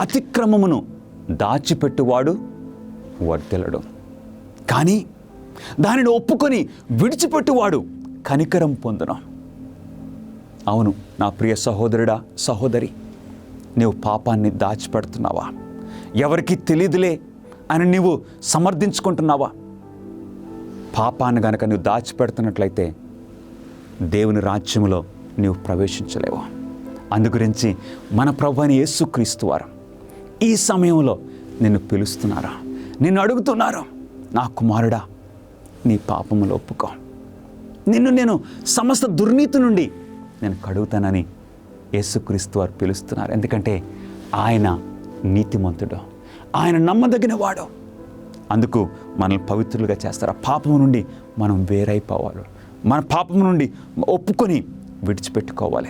అతిక్రమమును దాచిపెట్టువాడు వర్తిల్లడు కానీ దానిని ఒప్పుకొని విడిచిపెట్టువాడు కనికరం పొందును. అవును నా ప్రియ సహోదరుడా సహోదరి నీవు పాపాన్ని దాచిపెడుతున్నావా? ఎవరికి తెలియదులే అని నీవు సమర్థించుకుంటున్నావా? పాపాన్ని గనక నువ్వు దాచిపెడుతున్నట్లయితే దేవుని రాజ్యంలో నీవు ప్రవేశించలేవు. అందుగురించి మన ప్రభు అని యేసుక్రీస్తు వారు ఈ సమయంలో నిన్ను పిలుస్తున్నారా? నిన్ను అడుగుతున్నారా? నా కుమారుడా నీ పాపములు ఒప్పుకో. నిన్ను నేను సమస్త దుర్నీతి నుండి నేను కడుగుతానని యేసుక్రీస్తు వారు పిలుస్తున్నారు. ఎందుకంటే ఆయన నీతిమంతుడు. ఆయన నమ్మదగిన వాడు అందుకు మనల్ని పవిత్రులుగా చేస్తారు? ఆ పాపము నుండి మనం వేరైపోవాలి. మన పాపము నుండి ఒప్పుకొని విడిచిపెట్టుకోవాలి.